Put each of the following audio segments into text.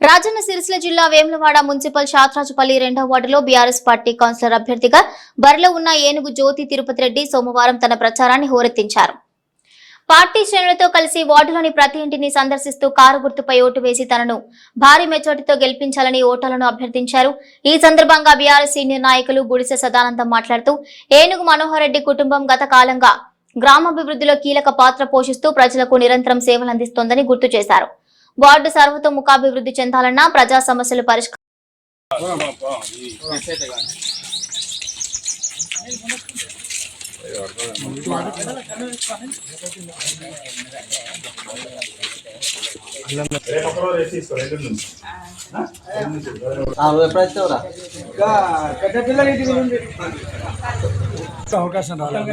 రాజన్న సిరిసిల్ల జిల్లా వేములవాడ మున్సిపల్ షాత్రాజుపల్లి రెండో వార్డులో బీఆర్ఎస్ పార్టీ కౌన్సిలర్ అభ్యర్థిగా బరిలో ఉన్న ఏనుగు జ్యోతి తిరుపతి రెడ్డి సోమవారం తన ప్రచారాన్ని హోరెత్తించారు. పార్టీ శ్రేణులతో కలిసి వార్డులోని ప్రతి ఇంటిని సందర్శిస్తూ కారు గుర్తుపై ఓటు వేసి తనను భారీ మెజార్టీతో గెలిపించాలని ఓటర్లను అభ్యర్థించారు. ఈ సందర్భంగా బీఆర్ఎస్ సీనియర్ నాయకులు గుడిసె సదానందం మాట్లాడుతూ ఏనుగు మనోహర్ రెడ్డి కుటుంబం గత కాలంగా గ్రామాభివృద్ధిలో కీలక పాత్ర పోషిస్తూ ప్రజలకు నిరంతరం సేవలందిస్తోందని గుర్తు చేశారు. వార్డు సర్వతోముఖాభివృద్ధి చెందాలన్నా ప్రజా సమస్యలు పరిష్కారం అవకాశం రాలేదు.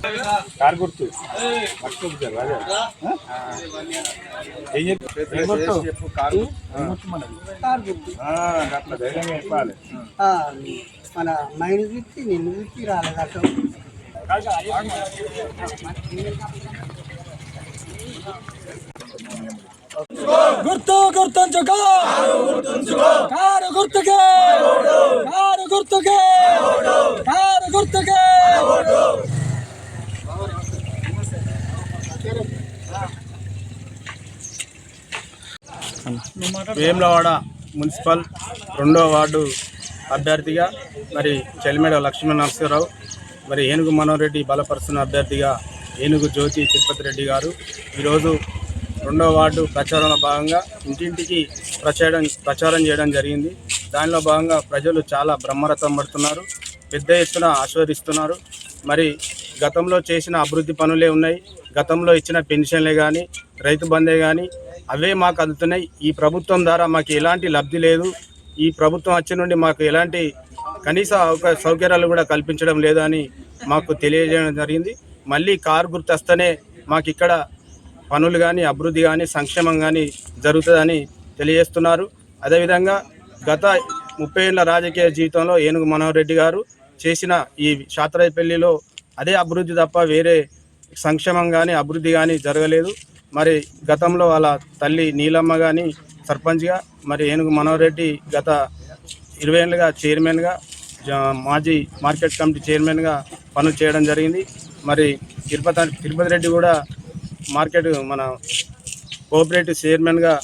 సార్ రాజా ఏం చెప్పు ఏం గుర్తు చెప్పు కారు ఏం గుర్తు మనది కారు గుర్తు ఆ, అట్లా ధైర్యంగా చెప్పాలి ఆ, మన మైండ్ చూసి నిన్ను చూసి రాలేదు అటు గుర్తు గుర్తుంచుకో కారు గుర్తుకే కారు గుర్తుకే కారు గుర్తుకే వేములవాడ మున్సిపల్ రెండో వార్డు అభ్యర్థిగా మరి చెలిమేడ లక్ష్మణ నరసింహరావు మరి ఏనుగు మనోహర్ రెడ్డి బలపరుస్తున్న అభ్యర్థిగా ఏనుగు జ్యోతి తిరుపతి రెడ్డి గారు. ఈరోజు రెండో వార్డు ప్రచారంలో భాగంగా ఇంటింటికి ప్రచారం ప్రచారం చేయడం జరిగింది. దానిలో భాగంగా ప్రజలు చాలా బ్రహ్మరథం పడుతున్నారు. పెద్ద ఎత్తున ఆస్వాదిస్తున్నారు. మరి గతంలో చేసిన అభివృద్ధి పనులే ఉన్నాయి. గతంలో ఇచ్చిన పెన్షన్లే కానీ రైతు బందే కానీ అవే మాకు అందుతున్నాయి. ఈ ప్రభుత్వం ద్వారా మాకు ఎలాంటి లబ్ధి లేదు. ఈ ప్రభుత్వం వచ్చి నుండి మాకు ఎలాంటి కనీస సౌకర్యాలు కూడా కల్పించడం లేదని మాకు తెలియజేయడం జరిగింది. మళ్ళీ కారు గుర్తొస్తేనే మాకు ఇక్కడ పనులు కానీ అభివృద్ధి కానీ సంక్షేమం కానీ జరుగుతుందని తెలియజేస్తున్నారు. అదేవిధంగా గత ముప్పై ఏళ్ళ రాజకీయ జీవితంలో ఏనుగు మనోహర్ రెడ్డి గారు చేసిన ఈ శాతరాయపల్లిలో అదే అభివృద్ధి తప్ప వేరే సంక్షేమం కానీ అభివృద్ధి కానీ జరగలేదు. మరి గతంలో వాళ్ళ తల్లి నీలమ్మ కానీ సర్పంచ్గా మరి ఏనుగు మనోహర్ రెడ్డి గత ఇరవై ఏళ్ళుగా చైర్మన్గా జ- మాజీ మార్కెట్ కమిటీ చైర్మన్గా పనులు చేయడం జరిగింది. మరి తిరుపతి తిరుపతి రెడ్డి కూడా మార్కెట్ మన కోఆపరేటివ్ చైర్మన్గా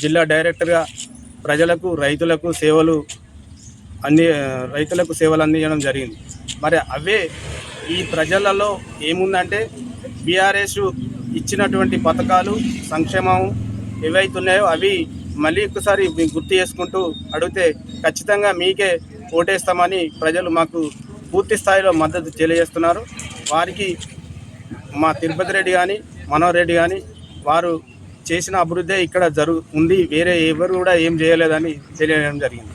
జిల్లా డైరెక్టర్గా ప్రజలకు రైతులకు సేవలు అంది రైతులకు సేవలు అందించడం జరిగింది. మరి అవే ఈ ప్రజలలో ఏముందంటే బీఆర్ఎస్ ఇచ్చినటువంటి పథకాలు సంక్షేమం ఏవైతున్నాయో అవి మళ్ళీ ఒకసారి గుర్తు చేసుకుంటూ అడిగితే ఖచ్చితంగా మీకే ఓటేస్తామని ప్రజలు మాకు పూర్తి స్థాయిలో మద్దతు తెలియజేస్తున్నారు. వారికి మా తిరుపతి రెడ్డి కానీ మనోహర్ రెడ్డి కానీ వారు చేసిన అభివృద్ధి ఇక్కడ జరుగు ఉంది. వేరే ఎవరు కూడా ఏం చేయలేదని తెలియడం జరిగింది.